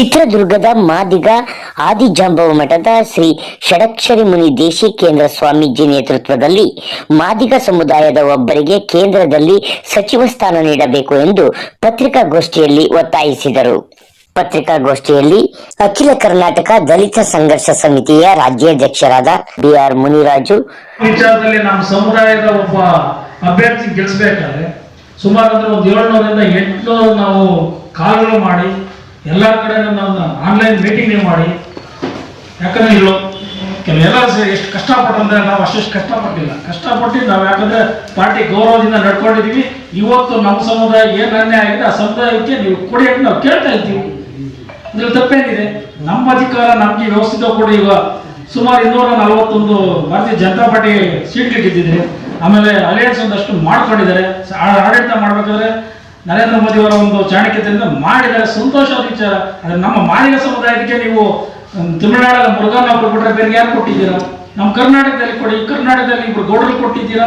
ಚಿತ್ರದುರ್ಗದ ಮಾದಿಗ ಆದಿಜಾಂಬವ ಮಠದ ಶ್ರೀ ಷಡಕ್ಷರಿ ಮುನಿ ದೇಶಿ ಕೇಂದ್ರ ಸ್ವಾಮೀಜಿ ನೇತೃತ್ವದಲ್ಲಿ ಮಾದಿಗ ಸಮುದಾಯದ ಒಬ್ಬರಿಗೆ ಕೇಂದ್ರದಲ್ಲಿ ಸಚಿವ ಸ್ಥಾನ ನೀಡಬೇಕು ಎಂದು ಪತ್ರಿಕಾಗೋಷ್ಠಿಯಲ್ಲಿ ಒತ್ತಾಯಿಸಿದರು. ಪತ್ರಿಕಾಗೋಷ್ಠಿಯಲ್ಲಿ ಅಖಿಲ ಕರ್ನಾಟಕ ದಲಿತ ಸಂಘರ್ಷ ಸಮಿತಿಯ ರಾಜ್ಯಾಧ್ಯಕ್ಷರಾದ ಬಿಆರ್ ಮುನಿರಾಜು. ವಿಚಾರದಲ್ಲಿ ನಮ್ಮ ಸಮುದಾಯದ ಒಬ್ಬ ಅಭ್ಯರ್ಥಿ ಗೆಲ್ಲಿಸಬೇಕಾದ್ರೆ ಸುಮಾರು ಅಂದ್ರೆ ಒಂದು ಏಳ್ನೂರಿಂದ ಎಂಟುನೂರು ನಾವು ಕಾಲುಗಳು ಮಾಡಿ ಎಲ್ಲ ಕಡೆ ನಾವು ಆನ್ಲೈನ್ ಮೀಟಿಂಗ್ ಮಾಡಿ. ಯಾಕಂದ್ರೆ ಇಲ್ಲೋ, ಕೆಲವೆಲ್ಲ ಎಷ್ಟು ಕಷ್ಟಪಟ್ಟಂದ್ರೆ ನಾವು ಅಷ್ಟೆಷ್ಟು ಕಷ್ಟಪಟ್ಟಿಲ್ಲ. ಕಷ್ಟಪಟ್ಟು ನಾವು ಯಾಕಂದ್ರೆ ಪಾರ್ಟಿ ಗೌರವದಿಂದ ನಡ್ಕೊಂಡಿದ್ದೀವಿ. ಇವತ್ತು ನಮ್ಮ ಸಮುದಾಯ ಏನು ಅನ್ಯಾಯ ಆಗಿದೆ, ಆ ಸಮುದಾಯಕ್ಕೆ ನೀವು ಕೊಡಿ ಅಂತ ನಾವು ಕೇಳ್ತಾ ಇದ್ದೀವಿ. ಇದ್ರಲ್ಲಿ ತಪ್ಪೇನಿದೆ? ನಮ್ಮ ಅಧಿಕಾರ, ನಮಗೆ ವ್ಯವಸ್ಥಿತ ಕೊಡಿ ಈಗ ಸುಮಾರು ಇನ್ನೂರ ನಲವತ್ತೊಂದು ಭಾರತೀಯ ಜನತಾ ಪಾರ್ಟಿ ಸೀಟ್ ಗೆದ್ದಿದೆ. ಆಮೇಲೆ ಅಲಯನ್ಸ್ ಒಂದಷ್ಟು ಮಾಡ್ಕೊಂಡಿದ್ದಾರೆ. ಆಡಳಿತ ಮಾಡ್ಬೇಕಾದ್ರೆ ನರೇಂದ್ರ ಮೋದಿ ಅವರ ಒಂದು ಚಾಣಕ್ಯತೆಯಿಂದ ಮಾಡಿದರೆ ಸಂತೋಷವಾದ ವಿಚಾರ ಅಂದ್ರೆ ನಮ್ಮ ಮಾದಿಗ ಸಮುದಾಯಕ್ಕೆ ನೀವು ತಮಿಳುನಾಡಲ್ಲ ತಮಿಳುನಾಡಲ್ಲಿ ಮುರುಘನ್ ಒಬ್ರು ಬಿಟ್ರೆ ಬೇರೆ ಯಾರು ಕೊಟ್ಟಿದ್ದೀರಾ? ನಮ್ಮ ಕರ್ನಾಟಕದಲ್ಲಿ ಕೊಡಿ ಕರ್ನಾಟಕದಲ್ಲಿ ಇಬ್ರು ಗೌಡರು ಕೊಟ್ಟಿದ್ದೀರಾ?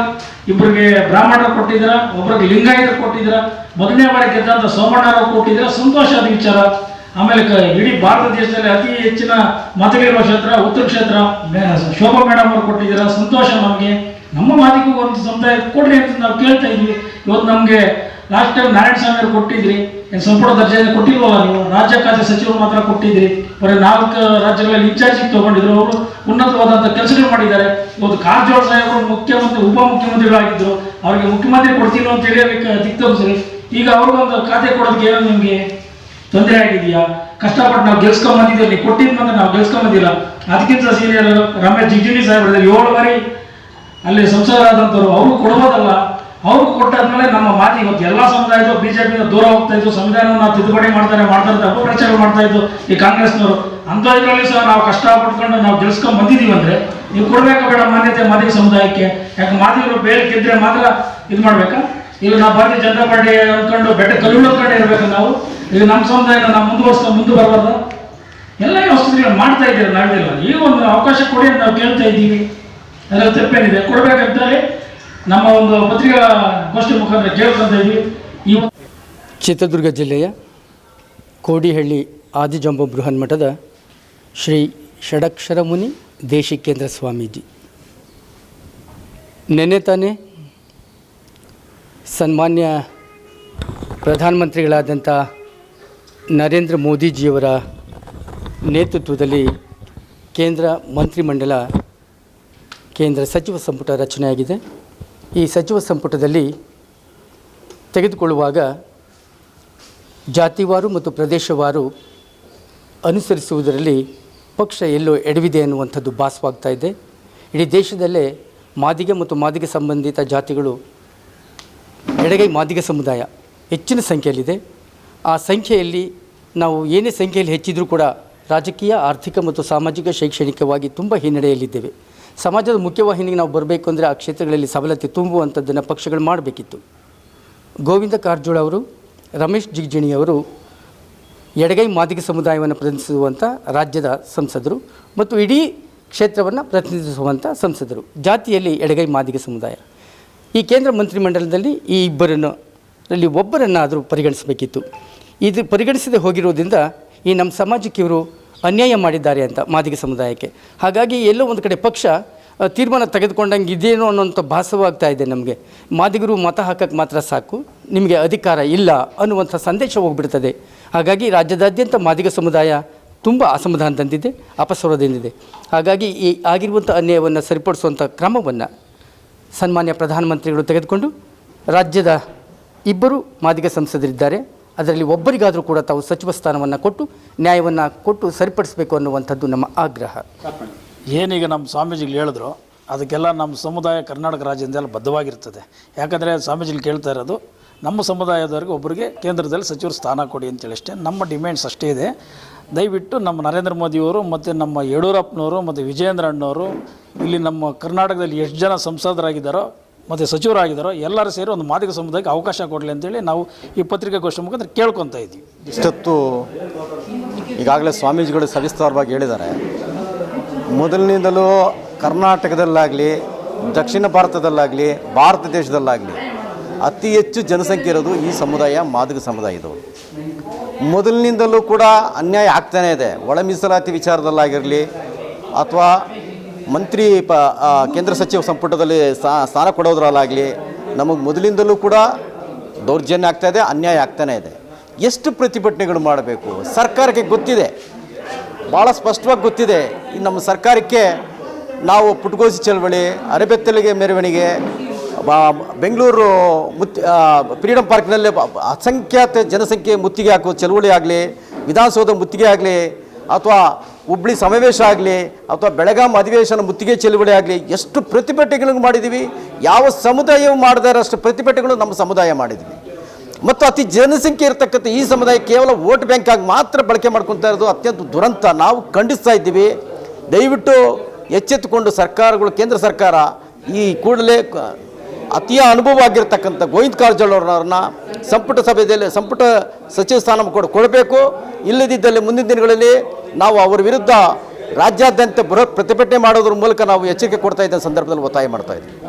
ಇಬ್ಬರಿಗೆ ಬ್ರಾಹ್ಮಣರು ಕೊಟ್ಟಿದ್ದೀರಾ? ಒಬ್ರಿಗೆ ಲಿಂಗಾಯತರು ಕೊಟ್ಟಿದ್ದೀರಾ? ಮೊದಲನೇ ಬಾರಿ ಸೋಮಣ್ಣರು ಕೊಟ್ಟಿದ್ದೀರಾ? ಸಂತೋಷದ ವಿಚಾರ ಆಮೇಲೆ ಇಡೀ ಭಾರತ ದೇಶದಲ್ಲಿ ಅತಿ ಹೆಚ್ಚಿನ ಮತಗಳಿರುವ ಕ್ಷೇತ್ರ, ಉತ್ತರ ಕ್ಷೇತ್ರ ಶೋಭಾ ಮೇಡಮ್ ಅವರು ಕೊಟ್ಟಿದ್ದೀರಾ? ಸಂತೋಷ ನಮಗೆ. ನಮ್ಮ ಮಾತಿಗೂ ಒಂದು ಸಮುದಾಯ ಕೊಡ್ರಿ ಅಂತ ನಾವು ಕೇಳ್ತಾ ಇದ್ವಿ. ಇವತ್ತು ನಮಗೆ ಲಾಸ್ಟ್ ಟೈಮ್ ನಾರಾಯಣ ಸ್ವಾಮಿ ಅವರು ಕೊಟ್ಟಿದ್ರಿ ಸಂಪುಟ ದರ್ಜೆಯಿಂದ ಕೊಟ್ಟಿಲ್ವಲ್ಲ ನೀವು? ರಾಜ್ಯ ಖಾತೆ ಸಚಿವರು ಮಾತ್ರ ಕೊಟ್ಟಿದ್ರಿ. ಬರೀ ನಾಲ್ಕು ರಾಜ್ಯಗಳಲ್ಲಿ ಇನ್ಚಾರ್ಜ್ ತಗೊಂಡಿದ್ರು. ಅವರು ಉನ್ನತವಾದಂಥ ಕೆಲಸಗಳು ಮಾಡಿದ್ದಾರೆ. ಇವತ್ತು ಕಾರಜೋಳ ಸಾಹೇಬರು ಮುಖ್ಯಮಂತ್ರಿ ಉಪ ಮುಖ್ಯಮಂತ್ರಿಗಳಾಗಿದ್ದರು ಅವರಿಗೆ ಮುಖ್ಯಮಂತ್ರಿ ಕೊಡ್ತೀನಿ ಅಂತ ಹೇಳಬೇಕು ಅದಕ್ಕೆ ದಿಕ್ತೋಗಿಸ್ರಿ ಈಗ ಅವ್ರಿಗೊಂದು ಖಾತೆ ಕೊಡೋದಕ್ಕೆ ಏನೋ ನಿಮಗೆ ತೊಂದರೆ ಆಗಿದೆಯಾ? ಕಷ್ಟಪಟ್ಟು ನಾವು ಗೆಲ್ಸ್ಕೊಂಡ್ ಬಂದಿದ್ದೀವಿ. ನೀವು ಕೊಟ್ಟಿದ್ ಬಂದ್ರೆ ನಾವು ಗೆಲ್ಸ್ಕೊಂಡ್ ಬಂದಿಲ್ಲ. ಅದಕ್ಕಿಂತ ಸೀನಿಯರ್ ರಮೇಶ್ ಜಿಗ್ಜಿಣಿ ಸಾಹೇಬ್ರು ಏಳು ಬಾರಿ ಅಲ್ಲಿ ಸಂಸದರಾದಂಥವ್ರು ಅವರು ಕೊಡ್ಬೋದಲ್ಲ? ಅವ್ರಿಗೂ ಕೊಟ್ಟಾದ್ಮೇಲೆ ನಮ್ಮ ಮಾತಿ ಇವತ್ತು ಎಲ್ಲ ಸಮುದಾಯದ ಬಿಜೆಪಿ ದೂರ ಹೋಗ್ತಾ ಇದ್ದು ಸಂವಿಧಾನವನ್ನು ತಿದ್ದುಪಡಿ ಮಾಡ್ತಾರೆ ಮಾಡ್ತಾರೆ ಅಪಪ್ರಚಾರ ಮಾಡ್ತಾ ಇದ್ದು ಈ ಕಾಂಗ್ರೆಸ್ನವರು. ಅಂತ ಇದರಲ್ಲಿ ಸಹ ನಾವು ಕಷ್ಟ ಪಡ್ಕೊಂಡು ನಾವು ಗೆಲ್ಸ್ಕೊಂಡ್ ಬಂದಿದ್ದೀವಿ ಅಂದ್ರೆ ನೀವು ಕೊಡಬೇಕಾ ಬೇಡ ಮಾನ್ಯತೆ ಮಾದಿಗ ಸಮುದಾಯಕ್ಕೆ? ಯಾಕೆ ಮಾದಿಗರು ಬೇರೆ ಗೆದ್ರೆ ಮಾತ್ರ ಇದು ಮಾಡ್ಬೇಕಾ? ಈಗ ನಾವು ಭಾರತೀಯ ಜನತಾ ಪಾರ್ಟಿ ಅಂದ್ಕೊಂಡು ಬೆಟ್ಟ ಕಲ್ಲು ಅಂದ್ಕೊಂಡು ಇರ್ಬೇಕು ನಾವು. ಈಗ ನಮ್ಮ ಸಮುದಾಯನ ನಾವು ಮುಂದುವರ್ಸ್ಕೊಂಡು ಮುಂದೆ ಬರಬಾರ್ದ ಎಲ್ಲ ವಸ್ತುಗಳು ಮಾಡ್ತಾ ಇದ್ದೀವಿ ನಾವಿಲ್ಲ ಈ ಒಂದು ಅವಕಾಶ ಕೊಡಿ ಅಂತ ನಾವು ಕೇಳ್ತಾ ಇದ್ದೀವಿ. ಅದರಲ್ಲಿ ತಪ್ಪೇನಿದೆ ಕೊಡ್ಬೇಕಂತೇಳಿ ನಮ್ಮ ಒಂದು ಪತ್ರಿಕಾ ಗೋಷ್ಠಿ ಮುಖಾಂತರ ಕೇಳ್ಕೊಂತ ಚಿತ್ರದುರ್ಗ ಜಿಲ್ಲೆಯ ಕೋಡಿಹಳ್ಳಿ ಆದಿಜಂಬ ಬೃಹನ್ಮಠದ ಶ್ರೀ ಷಡಕ್ಷರ ಮುನಿ ದೇಶಿಕೇಂದ್ರ ಸ್ವಾಮೀಜಿ. ನೆನ್ನೆ ತಾನೇ ಸನ್ಮಾನ್ಯ ಪ್ರಧಾನಮಂತ್ರಿಗಳಾದಂಥ ನರೇಂದ್ರ ಮೋದಿಜಿಯವರ ನೇತೃತ್ವದಲ್ಲಿ ಕೇಂದ್ರ ಮಂತ್ರಿಮಂಡಲ ಕೇಂದ್ರ ಸಚಿವ ಸಂಪುಟ ರಚನೆಯಾಗಿದೆ. ಈ ಸಚಿವ ಸಂಪುಟದಲ್ಲಿ ತೆಗೆದುಕೊಳ್ಳುವಾಗ ಜಾತಿವಾರು ಮತ್ತು ಪ್ರದೇಶವಾರು ಅನುಸರಿಸುವುದರಲ್ಲಿ ಪಕ್ಷ ಎಲ್ಲೋ ಎಡವಿದೆ ಅನ್ನುವಂಥದ್ದು ಭಾಸವಾಗ್ತಾ ಇದೆ. ಇಡೀ ದೇಶದಲ್ಲೇ ಮಾದಿಗೆ ಮತ್ತು ಮಾದಿಗೆ ಸಂಬಂಧಿತ ಜಾತಿಗಳು ಎಡಗೈ ಮಾದಿಗ ಸಮುದಾಯ ಹೆಚ್ಚಿನ ಸಂಖ್ಯೆಯಲ್ಲಿದೆ. ಆ ಸಂಖ್ಯೆಯಲ್ಲಿ ನಾವು ಏನೇ ಸಂಖ್ಯೆಯಲ್ಲಿ ಹೆಚ್ಚಿದ್ರೂ ಕೂಡ ರಾಜಕೀಯ, ಆರ್ಥಿಕ ಮತ್ತು ಸಾಮಾಜಿಕ, ಶೈಕ್ಷಣಿಕವಾಗಿ ತುಂಬ ಹಿನ್ನಡೆಯಲ್ಲಿದ್ದೇವೆ. ಸಮಾಜದ ಮುಖ್ಯವಾಹಿನಿಗೆ ನಾವು ಬರಬೇಕು ಅಂದರೆ ಆ ಕ್ಷೇತ್ರಗಳಲ್ಲಿ ಸಬಲತೆ ತುಂಬುವಂಥದ್ದನ್ನು ಪಕ್ಷಗಳು ಮಾಡಬೇಕಿತ್ತು. ಗೋವಿಂದ ಕಾರಜೋಳ ಅವರು, ರಮೇಶ್ ಜಿಗ್ಜಿಣಿ ಅವರು, ಎಡಗೈ ಮಾದಿಗ ಸಮುದಾಯವನ್ನು ಪ್ರತಿನಿಧಿಸುವಂಥ ರಾಜ್ಯದ ಸಂಸದರು ಮತ್ತು ಇಡೀ ಕ್ಷೇತ್ರವನ್ನು ಪ್ರತಿನಿಧಿಸುವಂಥ ಸಂಸದರು, ಜಾತಿಯಲ್ಲಿ ಎಡಗೈ ಮಾದಿಗ ಸಮುದಾಯ. ಈ ಕೇಂದ್ರ ಮಂತ್ರಿಮಂಡಲದಲ್ಲಿ ಈ ಇಬ್ಬರನ್ನು ಅಲ್ಲಿ ಒಬ್ಬರನ್ನಾದರೂ ಪರಿಗಣಿಸಬೇಕಿತ್ತು. ಇದು ಪರಿಗಣಿಸದೆ ಹೋಗಿರೋದ್ರಿಂದ ಈ ನಮ್ಮ ಸಮಾಜಕ್ಕೆ ಇವರು ಅನ್ಯಾಯ ಮಾಡಿದ್ದಾರೆ ಅಂತ ಮಾದಿಗ ಸಮುದಾಯಕ್ಕೆ. ಹಾಗಾಗಿ ಎಲ್ಲೋ ಒಂದು ಕಡೆ ಪಕ್ಷ ತೀರ್ಮಾನ ತೆಗೆದುಕೊಂಡಂಗೆ ಇದೇನೋ ಅನ್ನೋಂಥ ಭಾಸವಾಗ್ತಾ ಇದೆ ನಮಗೆ. ಮಾದಿಗರು ಮತ ಹಾಕಕ್ಕೆ ಮಾತ್ರ ಸಾಕು, ನಿಮಗೆ ಅಧಿಕಾರ ಇಲ್ಲ ಅನ್ನುವಂಥ ಸಂದೇಶ ಹೋಗ್ಬಿಡ್ತದೆ. ಹಾಗಾಗಿ ರಾಜ್ಯದಾದ್ಯಂತ ಮಾದಿಗ ಸಮುದಾಯ ತುಂಬ ಅಸಮಾಧಾನ ತಂದಿದೆ ಅಪಸ್ವರದಿಂದಿದೆ ಹಾಗಾಗಿ ಈ ಆಗಿರುವಂಥ ಅನ್ಯಾಯವನ್ನು ಸರಿಪಡಿಸುವಂಥ ಕ್ರಮವನ್ನು ಸನ್ಮಾನ್ಯ ಪ್ರಧಾನಮಂತ್ರಿಗಳು ತೆಗೆದುಕೊಂಡು ರಾಜ್ಯದ ಇಬ್ಬರು ಮಾದಿಗ ಸಂಸದರಿದ್ದಾರೆ. ಅದರಲ್ಲಿ ಒಬ್ಬರಿಗಾದರೂ ಕೂಡ ತಾವು ಸಚಿವ ಸ್ಥಾನವನ್ನು ಕೊಟ್ಟು ನ್ಯಾಯವನ್ನು ಕೊಟ್ಟು ಸರಿಪಡಿಸಬೇಕು ಅನ್ನುವಂಥದ್ದು ನಮ್ಮ ಆಗ್ರಹ. ಏನೀಗ ನಮ್ಮ ಸ್ವಾಮೀಜಿಗಳು ಹೇಳಿದ್ರು, ಅದಕ್ಕೆಲ್ಲ ನಮ್ಮ ಸಮುದಾಯ ಕರ್ನಾಟಕ ರಾಜ್ಯದಿಂದೆಲ್ಲ ಬದ್ಧವಾಗಿರ್ತದೆ. ಯಾಕಂದರೆ ಸ್ವಾಮೀಜಿಗಳು ಕೇಳ್ತಾ ಇರೋದು, ನಮ್ಮ ಸಮುದಾಯದವರಿಗೆ ಒಬ್ಬರಿಗೆ ಕೇಂದ್ರದಲ್ಲಿ ಸಚಿವರು ಸ್ಥಾನ ಕೊಡಿ ಅಂತೇಳಿ ಅಷ್ಟೇ. ನಮ್ಮ ಡಿಮ್ಯಾಂಡ್ಸ್ ಅಷ್ಟೇ ಇದೆ. ದಯವಿಟ್ಟು ನಮ್ಮ ನರೇಂದ್ರ ಮೋದಿಯವರು ಮತ್ತು ನಮ್ಮ ಯಡಿಯೂರಪ್ಪನವರು ಮತ್ತು ವಿಜಯೇಂದ್ರ ಅಣ್ಣವರು, ಇಲ್ಲಿ ನಮ್ಮ ಕರ್ನಾಟಕದಲ್ಲಿ ಎಷ್ಟು ಜನ ಸಂಸದರಾಗಿದ್ದಾರೋ ಮತ್ತು ಸಚಿವರಾಗಿದ್ದಾರೋ ಎಲ್ಲರೂ ಸೇರಿ ಒಂದು ಮಾದಿಗ ಸಮುದಾಯಕ್ಕೆ ಅವಕಾಶ ಕೊಡಲಿ ಅಂತೇಳಿ ನಾವು ಈ ಪತ್ರಿಕಾಗೋಷ್ಠಿ ಮುಖಾಂತರ ಕೇಳ್ಕೊತಾ ಇದ್ದೀವಿ. ಇಷ್ಟತ್ತು ಈಗಾಗಲೇ ಸ್ವಾಮೀಜಿಗಳು ಸವಿಸ್ತಾರವಾಗಿ ಹೇಳಿದ್ದಾರೆ. ಮೊದಲಿನಿಂದಲೂ ಕರ್ನಾಟಕದಲ್ಲಾಗಲಿ, ದಕ್ಷಿಣ ಭಾರತದಲ್ಲಾಗಲಿ, ಭಾರತ ದೇಶದಲ್ಲಾಗಲಿ ಅತಿ ಹೆಚ್ಚು ಜನಸಂಖ್ಯೆ ಇರೋದು ಈ ಸಮುದಾಯ ಮಾದಕ ಸಮುದಾಯ ಇದು. ಮೊದಲಿನಿಂದಲೂ ಕೂಡ ಅನ್ಯಾಯ ಆಗ್ತಾನೇ ಇದೆ. ಒಳ ಮೀಸಲಾತಿ ವಿಚಾರದಲ್ಲಾಗಿರಲಿ ಅಥವಾ ಮಂತ್ರಿ ಪ ಕೇಂದ್ರ ಸಚಿವ ಸಂಪುಟದಲ್ಲಿ ಸ್ಥಾ- ಸ್ಥಾನ ಕೊಡೋದ್ರಲ್ಲಾಗಲಿ ನಮಗೆ ಮೊದಲಿಂದಲೂ ಕೂಡ ದೌರ್ಜನ್ಯ ಆಗ್ತಾ ಇದೆ, ಅನ್ಯಾಯ ಆಗ್ತಾನೇ ಇದೆ. ಎಷ್ಟು ಪ್ರತಿಭಟನೆಗಳು ಮಾಡಬೇಕು? ಸರ್ಕಾರಕ್ಕೆ ಗೊತ್ತಿದೆ. ಭಾಳ ಸ್ಪಷ್ಟವಾಗಿ ಗೊತ್ತಿದೆ. ನಮ್ಮ ಸರ್ಕಾರಕ್ಕೆ ನಾವು ಪುಟ್ಗೋಸಿ ಚಳವಳಿ, ಅರೆಬೆತ್ತಲಿಗೆ ಮೆರವಣಿಗೆ ಬೆಂಗಳೂರು ಮುತ್ತಿ ಫ್ರೀಡಮ್ ಪಾರ್ಕ್ನಲ್ಲಿ ಅಸಂಖ್ಯಾತ ಜನಸಂಖ್ಯೆ ಮುತ್ತಿಗೆ ಹಾಕುವ ಚಳವಳಿ ಆಗಲಿ ವಿಧಾನಸೌಧ ಮುತ್ತಿಗೆ ಆಗಲಿ, ಅಥವಾ ಹುಬ್ಳಿ ಸಮಾವೇಶ ಆಗಲಿ ಅಥವಾ ಬೆಳಗಾಂ ಅಧಿವೇಶನ ಮುತ್ತಿಗೆ ಚೆಲುವಳಿ ಆಗಲಿ, ಎಷ್ಟು ಪ್ರತಿಭಟನೆಗಳನ್ನು ಮಾಡಿದ್ದೀವಿ ಯಾವ ಸಮುದಾಯವು ಮಾಡಿದಾರೆ ಅಷ್ಟು ಪ್ರತಿಭಟನೆಗಳು ನಮ್ಮ ಸಮುದಾಯ ಮಾಡಿದ್ವಿ. ಮತ್ತು ಅತಿ ಜನಸಂಖ್ಯೆ ಇರತಕ್ಕಂಥ ಈ ಸಮುದಾಯ ಕೇವಲ ವೋಟ್ ಬ್ಯಾಂಕ್ ಆಗಿ ಮಾತ್ರ ಬಳಕೆ ಮಾಡ್ಕೊತಾ ಇರೋದು ಅತ್ಯಂತ ದುರಂತ. ನಾವು ಖಂಡಿಸ್ತಾ ಇದ್ದೀವಿ. ದಯವಿಟ್ಟು ಎಚ್ಚೆತ್ತುಕೊಂಡು ಸರ್ಕಾರಗಳು, ಕೇಂದ್ರ ಸರ್ಕಾರ ಈ ಕೂಡಲೇ ಅತಿಯ ಅನುಭವ ಆಗಿರ್ತಕ್ಕಂಥ ಗೋವಿಂದ ಕಾರಜೋಳವ್ರನ್ನ ಸಂಪುಟ ಸಭೆಯಲ್ಲಿ, ಸಂಪುಟ ಸಚಿವ ಸ್ಥಾನ ಕೂಡ, ಕೊಡಬೇಕು. ಇಲ್ಲದಿದ್ದಲ್ಲಿ ಮುಂದಿನ ದಿನಗಳಲ್ಲಿ ನಾವು ಅವರ ವಿರುದ್ಧ ರಾಜ್ಯಾದ್ಯಂತ ಬೃಹತ್ ಪ್ರತಿಭಟನೆ ಮಾಡೋದ್ರ ಮೂಲಕ ನಾವು ಎಚ್ಚರಿಕೆ ಕೊಡ್ತಾ ಇದ್ದ ಸಂದರ್ಭದಲ್ಲಿ ಒತ್ತಾಯ ಮಾಡ್ತಾ ಇದ್ದೀವಿ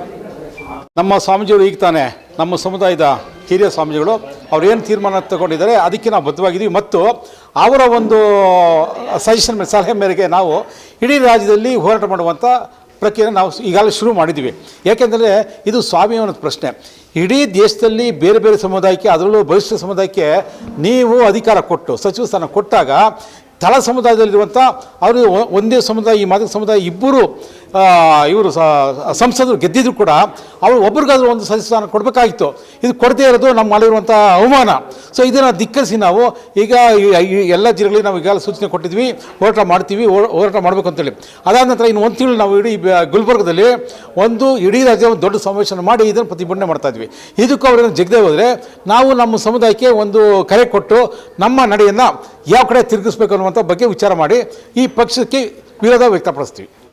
ನಮ್ಮ ಸ್ವಾಮೀಜಿಗಳು ಈಗ ತಾನೆ, ನಮ್ಮ ಸಮುದಾಯದ ಹಿರಿಯ ಸ್ವಾಮೀಜಿಗಳು, ಅವ್ರು ಏನು ತೀರ್ಮಾನ ತಗೊಂಡಿದ್ದಾರೆ ಅದಕ್ಕೆ ನಾವು ಬದ್ಧವಾಗಿದ್ದೀವಿ. ಮತ್ತು ಅವರ ಒಂದು ಸಜೆಷನ್ ಸಲಹೆ ಮೇರೆಗೆ ನಾವು ಇಡೀ ರಾಜ್ಯದಲ್ಲಿ ಹೋರಾಟ ಮಾಡುವಂಥ ಪ್ರಕ್ರಿಯೆ ನಾವು ಈಗಾಗಲೇ ಶುರು ಮಾಡಿದ್ದೀವಿ. ಯಾಕೆಂದರೆ ಇದು ಸ್ವಾಭಿಮಾನದ ಪ್ರಶ್ನೆ. ಇಡೀ ದೇಶದಲ್ಲಿ ಬೇರೆ ಬೇರೆ ಸಮುದಾಯಕ್ಕೆ, ಅದರಲ್ಲೂ ಬಲಿಷ್ಠ ಸಮುದಾಯಕ್ಕೆ ನೀವು ಅಧಿಕಾರ ಕೊಟ್ಟು, ಸಚಿವ ಸ್ಥಾನ ಕೊಟ್ಟಾಗ ತಳ ಸಮುದಾಯದಲ್ಲಿರುವಂಥ ಅವರು ಒಂದೇ ಸಮುದಾಯ, ಈ ಮಾದಕ ಸಮುದಾಯ ಇಬ್ಬರು ಇವರು ಸಂಸದರು ಗೆದ್ದಿದ್ರು ಕೂಡ ಅವರು ಒಬ್ರಿಗಾದ್ರೂ ಒಂದು ಸದಸ್ಯ ಸ್ಥಾನ ಕೊಡಬೇಕಾಗಿತ್ತು. ಇದು ಕೊಡದೇ ಇರೋದು ನಮ್ಮ ಮಾಡಿರುವಂಥ ಅವಮಾನ. ಸೊ ಇದನ್ನು ಧಿಕ್ಕರಿಸಿ ನಾವು ಈಗ ಎಲ್ಲ ಜಿಲ್ಲೆಗಳಿಗೆ ನಾವು ಈಗಾಗಲೇ ಸೂಚನೆ ಕೊಟ್ಟಿದ್ವಿ, ಹೋರಾಟ ಮಾಡ್ತೀವಿ ಹೋರಾಟ ಮಾಡಬೇಕು ಅಂತೇಳಿ. ಅದಾದ ನಂತರ ಇನ್ನು ಒಂದು ತಿಂಗಳು ನಾವು ಇಡೀ ಗುಲ್ಬರ್ಗದಲ್ಲಿ ಒಂದು ಇಡೀ ರಾಜ್ಯ ಒಂದು ದೊಡ್ಡ ಸಮಾವೇಶನ ಮಾಡಿ ಇದನ್ನು ಪ್ರತಿಭಟನೆ ಮಾಡ್ತಾ ಇದ್ವಿ. ಇದಕ್ಕೂ ಅವರನ್ನು ಜಗದೇ ಹೋದರೆ ನಾವು ನಮ್ಮ ಸಮುದಾಯಕ್ಕೆ ಒಂದು ಕರೆ ಕೊಟ್ಟು ನಮ್ಮ ನಡೆಯನ್ನು ಯಾವ ಕಡೆ ತಿರುಗಿಸ್ಬೇಕು ಅನ್ನುವಂಥ ಬಗ್ಗೆ ವಿಚಾರ ಮಾಡಿ ಈ ಪಕ್ಷಕ್ಕೆ ವಿರೋಧ ವ್ಯಕ್ತಪಡಿಸ್ತೀವಿ.